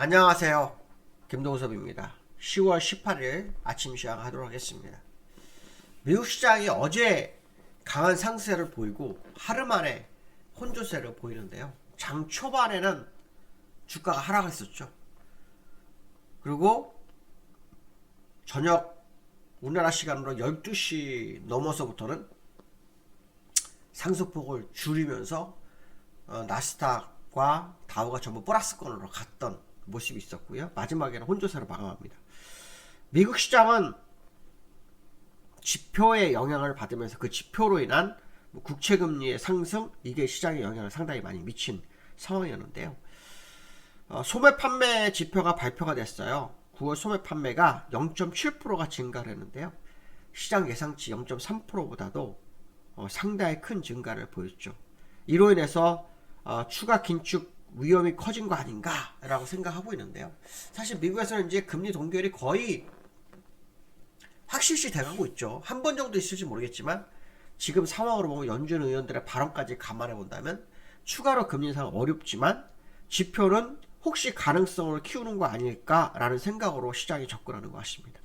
안녕하세요. 김동섭입니다. 10월 18일 아침 시작하도록 하겠습니다. 미국 시장이 어제 강한 상세를 보이고 하루 만에 혼조세를 보이는데요. 장 초반에는 주가가 하락했었죠. 그리고 저녁 우리나라 시간으로 12시 넘어서부터는 상승폭을 줄이면서 어, 나스닥과 다우가 전부 플러스권으로 갔던 모습이 있었고요. 마지막에는 혼조세로 마감합니다. 미국 시장은 지표의 영향을 받으면서 그 지표로 인한 뭐 국채 금리의 상승 이게 시장에 영향을 상당히 많이 미친 상황이었는데요. 어, 소매 판매 지표가 발표가 됐어요. 9월 소매 판매가 0.7%가 증가를 했는데요. 시장 예상치 0.3%보다도 어, 상당히 큰 증가를 보였죠. 이로 인해서 어, 추가 긴축 위험이 커진 거 아닌가라고 생각하고 있는데요. 사실 미국에서는 이제 금리 동결이 거의 확실시 돼가고 있죠. 한 번 정도 있을지 모르겠지만 지금 상황으로 보면 연준 의원들의 발언까지 감안해 본다면 추가로 금리 인상 어렵지만 지표는 혹시 가능성을 키우는 거 아닐까라는 생각으로 시장이 접근하는 것 같습니다.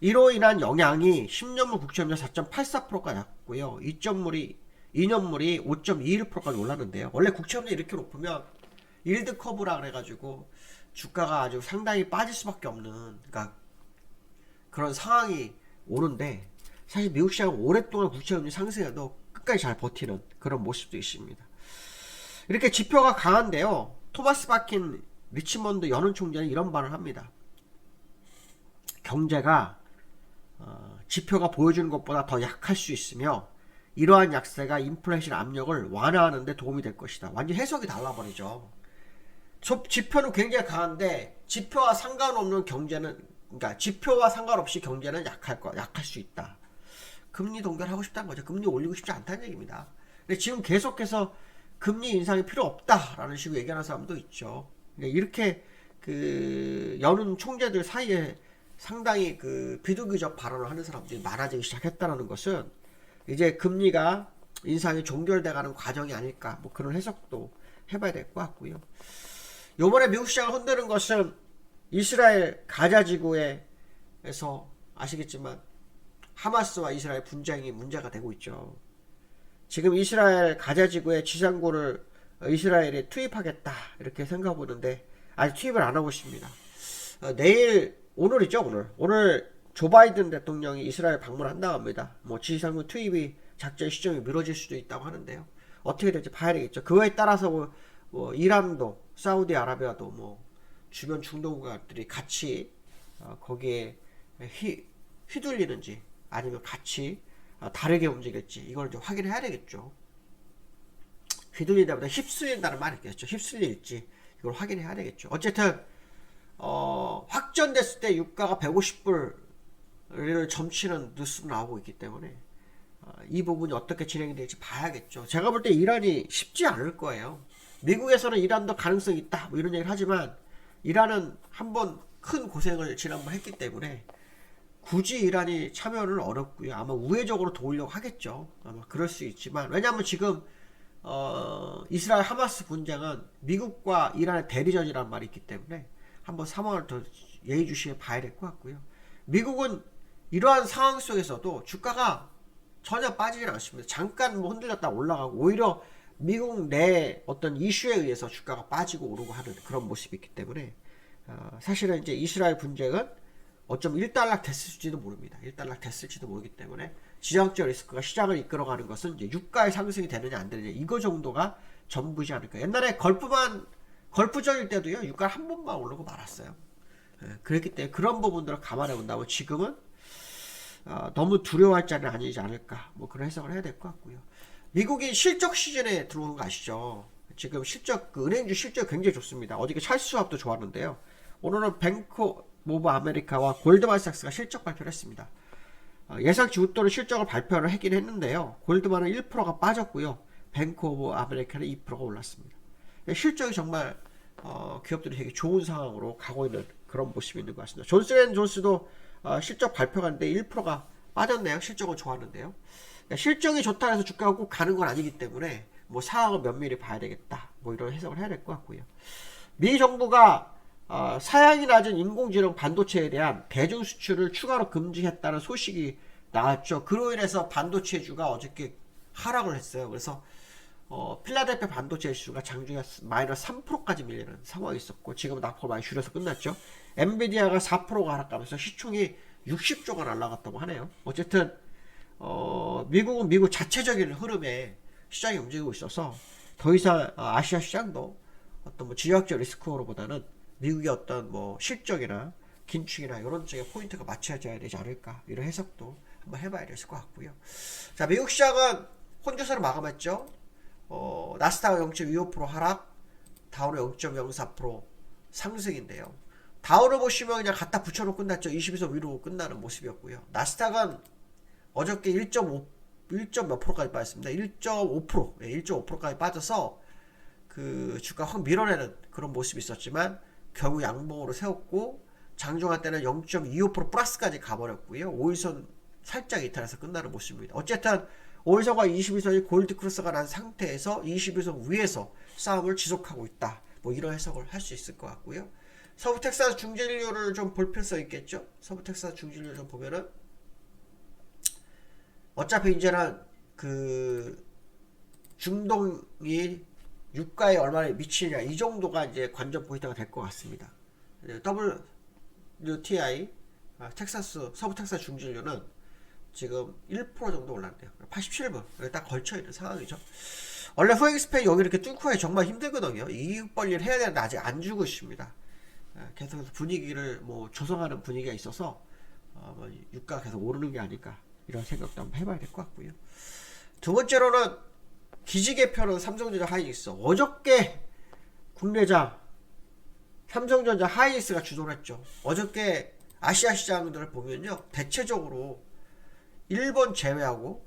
이로 인한 영향이 10년물 국채금리 4.84%가 났고요. 2점물이 2년물이 5.21%까지 올랐는데요. 원래 국채금리 이렇게 높으면 일드 커브라 그래가지고 주가가 아주 상당히 빠질 수밖에 없는 그러니까 그런 상황이 오는데 사실 미국 시장은 오랫동안 국채금리 상승해도 끝까지 잘 버티는 그런 모습도 있습니다. 이렇게 지표가 강한데요. 토마스 바킨 리치먼드 연은 총재는 이런 발언을 합니다. 경제가 어, 지표가 보여주는 것보다 더 약할 수 있으며 이러한 약세가 인플레이션 압력을 완화하는 데 도움이 될 것이다. 완전 해석이 달라버리죠. 저 지표는 굉장히 강한데 지표와 상관없는 경제는 그러니까 지표와 상관없이 경제는 약할 거 약할 수 있다. 금리 동결하고 싶다는 거죠. 금리 올리고 싶지 않다는 얘기입니다. 근데 지금 계속해서 금리 인상이 필요 없다라는 식으로 얘기하는 사람도 있죠. 그러니까 이렇게 그 여는 총재들 사이에 상당히 그 비둘기적 발언을 하는 사람들이 많아지기 시작했다는 것은 이제 금리가 인상이 종결돼가는 과정이 아닐까 뭐 그런 해석도 해봐야 될 것 같고요. 요번에 미국 시장을 흔드는 것은 이스라엘 가자 지구에서 아시겠지만 하마스와 이스라엘 분쟁이 문제가 되고 있죠. 지금 이스라엘 가자 지구에 지상고를 이스라엘에 투입하겠다 이렇게 생각해 보는데 아직 투입을 안 하고 있습니다. 어, 내일 오늘이죠 오늘 오늘 조 바이든 대통령이 이스라엘 방문한다고 합니다. 뭐 지상군 투입이 작전 시점이 미뤄질 수도 있다고 하는데요. 어떻게 될지 봐야 되겠죠. 그거에 따라서 뭐, 뭐 이란도 사우디아라비아도 뭐 주변 중동 국가들이 같이 어, 거기에 휘, 휘둘리는지 아니면 같이 어, 다르게 움직일지 이걸 이제 확인해야 되겠죠. 휘둘리다보다 휩쓸린다는 말이 있겠죠. 휩쓸릴지 이걸 확인해야 되겠죠. 어쨌든 어, 확전됐을 때 유가가 150불 을 점치는 뉴스도 나오고 있기 때문에 어, 이 부분이 어떻게 진행이 될지 봐야겠죠. 제가 볼 때 이란이 쉽지 않을 거예요. 미국에서는 이란도 가능성이 있다 뭐 이런 얘기를 하지만 이란은 한번 큰 고생을 지난번 했기 때문에 굳이 이란이 참여는 어렵고요. 아마 우회적으로 도우려고 하겠죠. 아마 그럴 수 있지만 왜냐하면 지금 어, 이스라엘 하마스 분쟁은 미국과 이란의 대리전이라는 말이 있기 때문에 한번 상황을 더 예의주시해 봐야 될 것 같고요. 미국은 이러한 상황 속에서도 주가가 전혀 빠지질 않습니다. 잠깐 뭐 흔들렸다 올라가고 오히려 미국 내 어떤 이슈에 의해서 주가가 빠지고 오르고 하는 그런 모습이 있기 때문에 어, 사실은 이제 이스라엘 분쟁은 어쩜 1달락 됐을지도 모릅니다. 1달락 됐을지도 모르기 때문에 지정적 리스크가 시장을 이끌어가는 것은 이제 유가의 상승이 되느냐 안 되느냐 이거 정도가 전부지 않을까. 옛날에 걸프만 걸프적일 때도요 유가 한 번만 오르고 말았어요. 예, 그랬기 때문에 그런 부분들을 감안해 본다면 지금은 어, 너무 두려워할 자는 아니지 않을까 뭐 그런 해석을 해야 될 것 같고요. 미국이 실적 시즌에 들어오는 거 아시죠? 지금 실적 그 은행주 실적 굉장히 좋습니다. 어저께 찰스 수합도 좋았는데요. 오늘은 뱅크 오브 아메리카와 골드만삭스가 실적 발표를 했습니다. 어, 예상치 웃도는 실적을 발표를 하긴 했는데요. 골드만은 1%가 빠졌고요. 뱅크 오브 아메리카는 2%가 올랐습니다. 실적이 정말 어, 기업들이 되게 좋은 상황으로 가고 있는 그런 모습이 있는 것 같습니다. 존스앤존스도 어, 실적 발표가 했는데 1%가 빠졌네요. 실적은 좋았는데요. 그러니까 실적이 좋다 해서 주가가 꼭 가는 건 아니기 때문에 뭐 상황을 면밀히 봐야 되겠다. 뭐 이런 해석을 해야 될 것 같고요. 미 정부가 어, 사양이 낮은 인공지능 반도체에 대한 대중 수출을 추가로 금지했다는 소식이 나왔죠. 그로 인해서 반도체주가 어저께 하락을 했어요. 그래서 어, 필라델피아 반도체 지수가 장중에 마이너스 3%까지 밀리는 상황이 있었고 지금은 낙폭 많이 줄여서 끝났죠. 엔비디아가 4%가 하락하면서 시총이 60조가 날라갔다고 하네요. 어쨌든 어, 미국은 미국 자체적인 흐름에 시장이 움직이고 있어서 더 이상 어, 아시아 시장도 어떤 뭐 지역적 리스크로보다는 미국의 어떤 뭐 실적이나 긴축이나 이런 쪽에 포인트가 맞춰져야 되지 않을까 이런 해석도 한번 해봐야 될 것 같고요. 자 미국 시장은 혼조세로 마감했죠. 어, 나스닥 0.25% 하락, 다우는 0.04% 상승인데요. 다우를 보시면 그냥 갖다 붙여놓고 끝났죠. 20에서 위로 끝나는 모습이었고요. 나스닥은 어저께 1.5, 1. 몇 프로까지 빠졌습니다. 1.5%, 예, 1.5%까지 빠져서 그 주가 확 밀어내는 그런 모습이 있었지만 결국 양봉으로 세웠고 장중한 때는 0.25% 플러스까지 가버렸고요. 5일선 살짝 이탈해서 끝나는 모습입니다. 어쨌든 5일선과 21선이 골드 크로스가 난 상태에서 21선 위에서 싸움을 지속하고 있다. 뭐 이런 해석을 할 수 있을 것 같고요. 서부 텍사스 중진료를 좀 볼 필요성 있겠죠? 서부 텍사스 중진료 좀 보면은 어차피 이제는 그 중동이 유가에 얼마나 미치냐 이 정도가 이제 관전 포인트가 될 것 같습니다. WTI 아, 텍사스 서부 텍사스 중진료는 지금 1% 정도 올랐네요. 87분 여기 딱 걸쳐 있는 상황이죠. 원래 후엑스페이 여기 이렇게 뚫고 하기 정말 힘들거든요. 이익 벌리를 해야 되는데 아직 안 주고 있습니다. 아, 계속해서 분위기를 뭐 조성하는 분위기가 있어서 어, 뭐 유가 계속 오르는 게 아닐까 이런 생각도 한번 해봐야 될 것 같고요. 두 번째로는 기지개표는 삼성전자 하이닉스. 어저께 국내장 삼성전자 하이닉스가 주도를 했죠. 어저께 아시아 시장들을 보면요. 대체적으로 일본 제외하고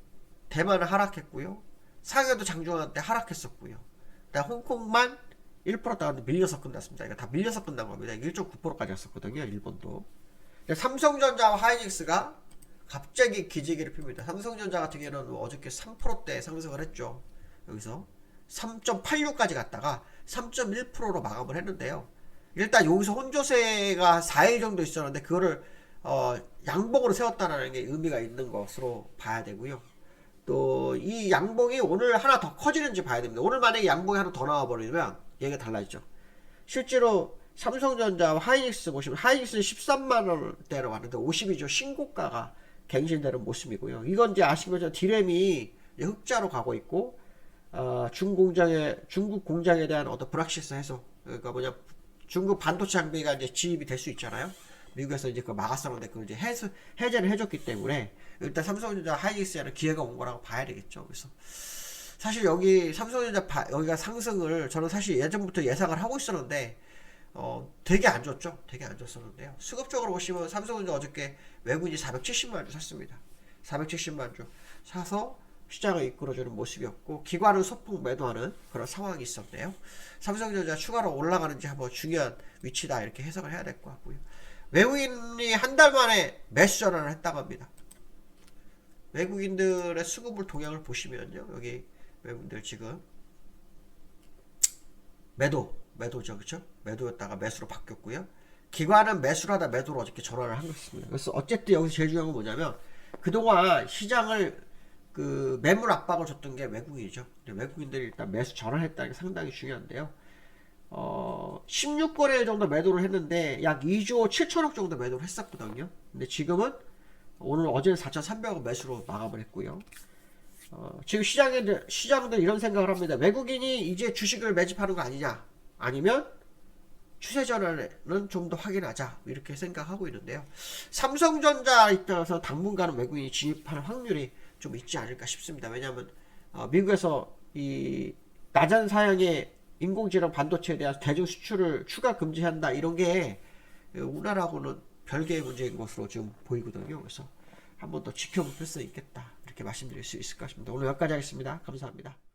대만은 하락했고요. 상해도 장중한 때 하락했었고요. 그다음 홍콩만 1% 나왔는데 밀려서 끝났습니다. 이거 다 밀려서 끝난 겁니다. 1.9%까지 갔었거든요. 일본도. 삼성전자와 하이닉스가 갑자기 기지개를 핍니다. 삼성전자 같은 경우는 어저께 3%대 상승을 했죠. 여기서 3.86까지 갔다가 3.1%로 마감을 했는데요. 일단 여기서 혼조세가 4일 정도 있었는데 그거를 어, 양봉으로 세웠다는 게 의미가 있는 것으로 봐야 되고요. 또 이 양봉이 오늘 하나 더 커지는지 봐야 됩니다. 오늘 만약에 양봉이 하나 더 나와 버리면 얘기가 달라지죠. 실제로 삼성전자와 하이닉스 보시면 하이닉스는 13만 원대로 왔는데 50이죠. 신고가가 갱신되는 모습이고요. 이건 이제 아시겠지만 디램이 흑자로 가고 있고 어, 중공장에 중국 공장에 대한 어떤 불확실성 해소 그러니까 뭐냐 중국 반도체 장비가 이제 지입이 될 수 있잖아요. 미국에서 이제 그 막았었는데 그걸 이제 해소, 해제를 해줬기 때문에 일단 삼성전자 하이닉스에는 기회가 온 거라고 봐야 되겠죠. 그래서 사실 여기 삼성전자 바, 여기가 상승을 저는 사실 예전부터 예상을 하고 있었는데 어, 되게 안 좋죠. 되게 안 좋았었는데요. 수급적으로 보시면 삼성전자 어저께 외국인이 470만 주 샀습니다. 470만 주 사서 시장을 이끌어주는 모습이었고 기관은 소폭 매도하는 그런 상황이 있었네요. 삼성전자 추가로 올라가는지 한번 중요한 위치다 이렇게 해석을 해야 될 것 같고요. 외국인이 한 달 만에 매수 전환을 했다고 합니다. 외국인들의 수급을 동향을 보시면요. 여기 외국인들 지금 매도, 매도죠. 그쵸? 매도였다가 매수로 바뀌었고요. 기관은 매수를 하다 매도로 어저께 전환을 한 것입니다. 그래서 어쨌든 여기서 제일 중요한 건 뭐냐면 그동안 시장을 그 매물 압박을 줬던 게 외국인이죠. 외국인들이 일단 매수 전환했다는 게 상당히 중요한데요. 어, 16거래일 정도 매도를 했는데 약 2조 7천억 정도 매도를 했었거든요. 근데 지금은 오늘 어제는 4,300억 매수로 마감을 했고요. 어, 지금 시장들 시장들 이런 생각을 합니다. 외국인이 이제 주식을 매집하는 거 아니냐? 아니면 추세 전환은 좀 더 확인하자 이렇게 생각하고 있는데요. 삼성전자 입장에서 당분간은 외국인이 진입하는 확률이 좀 있지 않을까 싶습니다. 왜냐하면 어, 미국에서 이 낮은 사양의 인공지능 반도체에 대한 대중 수출을 추가 금지한다 이런 게 우리나라하고는 별개의 문제인 것으로 지금 보이거든요. 그래서 한 번 더 지켜볼 필요성이 있겠다 이렇게 말씀드릴 수 있을 것 같습니다. 오늘 여기까지 하겠습니다. 감사합니다.